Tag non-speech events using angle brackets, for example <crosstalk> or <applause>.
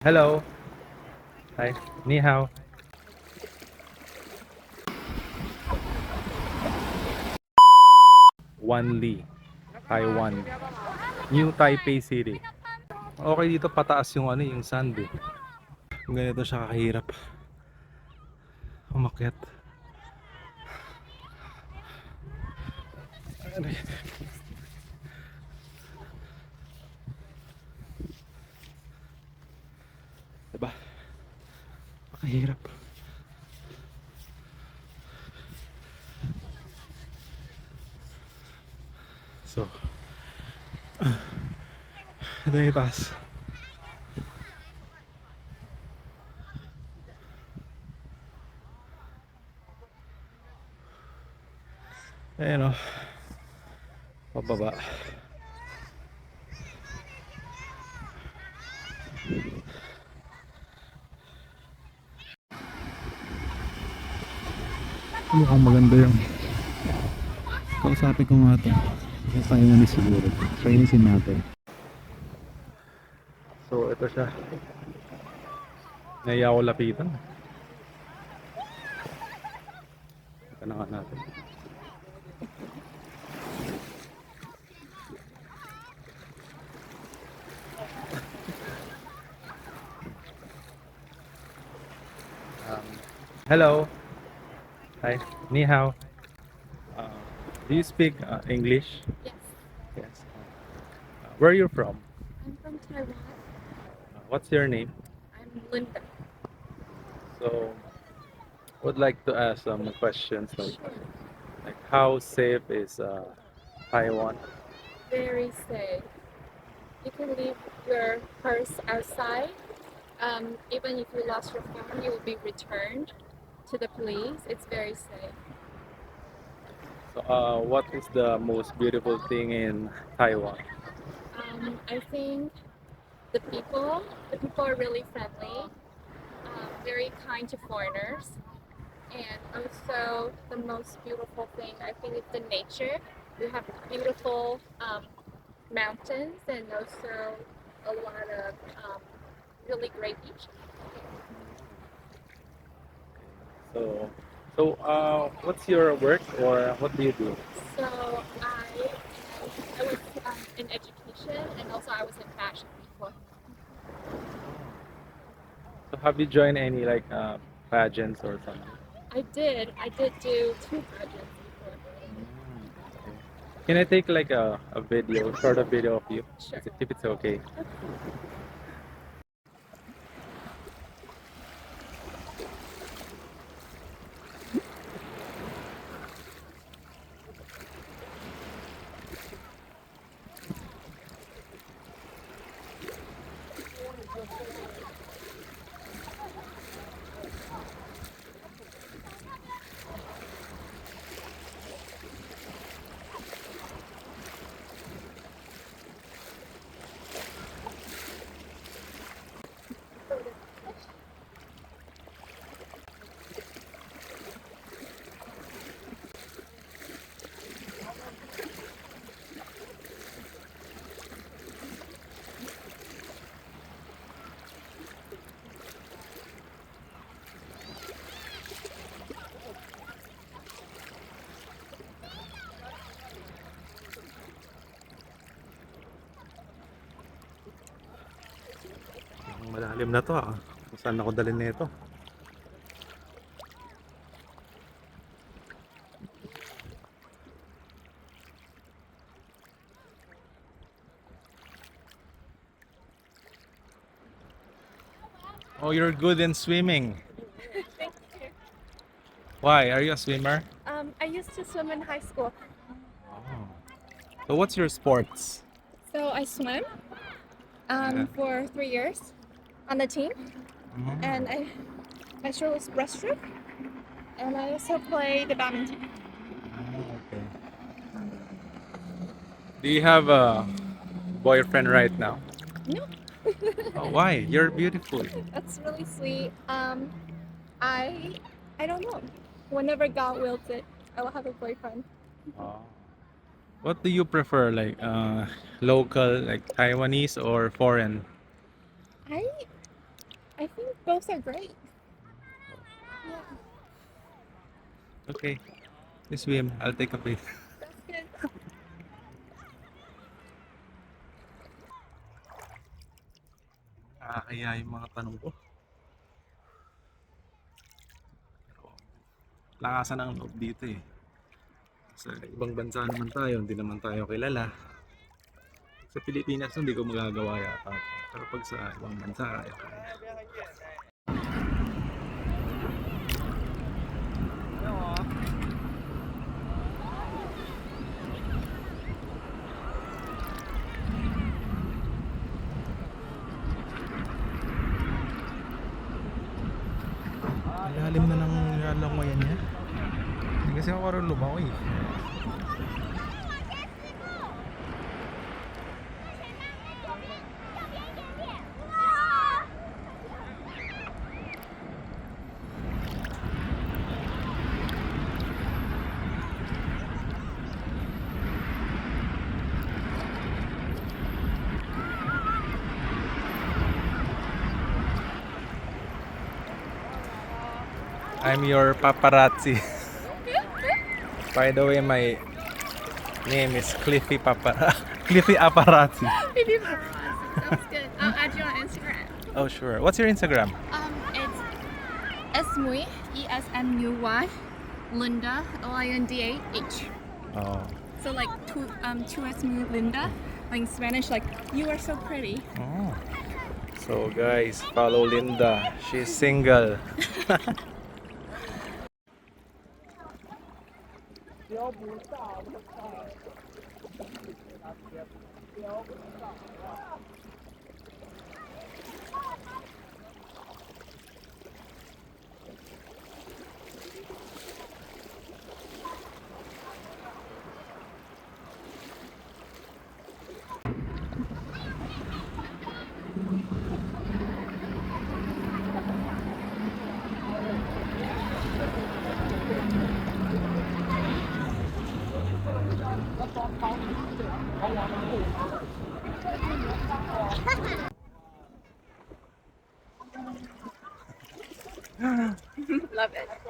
Hello. Hi. Ni hao. Wanli, Taiwan. New Taipei City. Okay dito pataas yung ano yung sand eh. Ganito siya kahirap. Umakyat. Diba? Makahirap. So, ito <sighs> yung taas. Ayan o. Pababa. Mukhang maganda yung Kausapin ko nga ito. Yung Taiwanese siguro. Chinese natin. So, ito siya. Naiya ko lapitan. Ito na nga natin. Um, hello. Hi. Ni hao. Uh, do you speak uh, English? Yes, Yes. Uh, where are you from? I'm from Taiwan. Uh, what's your name? I'm Linda. So, would like to ask some questions like, Sure. like how safe is uh, Taiwan? Very safe. You can leave your purse outside. Um, even if you lost your phone, you will be returned to the police. It's very safe. So, uh, what is the most beautiful thing in Taiwan? Um, I think the people, the people are really friendly, um, very kind to foreigners, and also the most beautiful thing I think is the nature. We have beautiful um, mountains and also a lot of um, really great beaches. So, so uh, what's your work or what do you do? So I, I was um, in education and also I was in fashion before. So, have you joined any like uh, pageants or something? I did. I did do two pageants before. Can I take like a, a video, short of video of you? Sure. If it's okay. Ang Malalim na to ah. Kung saan ako dalhin nito? Oh, you're good in swimming. Thank you. Why? Are you a swimmer? Um, I used to swim in high school. Oh. So what's your sports? So I swim um, Yeah. for three years on the team, Mm. and I my stroke was breaststroke, and I also play the badminton. Okay. Do you have a boyfriend right now? No. <laughs> Oh, why? You're beautiful. That's really sweet. Um, I I don't know. Whenever God wills it, I will have a boyfriend. Oh. What do you prefer, like uh, local, like Taiwanese or foreign? I both are great. Yeah, Okay. You swim. I'll take a break. that's good. Nakakaya yung mga tanong ko. Pero, lakasan ang loob dito eh. Sa ibang bansa naman tayo, hindi naman tayo kilala. Sa Pilipinas, hindi ko magagawa yata. Pero pag sa ibang bansa, kaya ko. Ang lalim na ng nilalangoyan niya. Hindi kasi ako karong lumaw eh. I'm your paparazzi. <laughs> By the way, my name is Cliffy Papa <laughs> Cliffy Paparazzi. Maybe Sounds good. I'll add you on Instagram. Oh sure. What's your Instagram? Um, it's Esmuy, E S M U Y, Linda, L I N D A H. Oh. So like two um two Esmuy Linda, like in Spanish, like you are so pretty. oh. So guys, follow Linda. She's single. <laughs> ยวหมูสามเดี๋ยวหมูสาม Love it.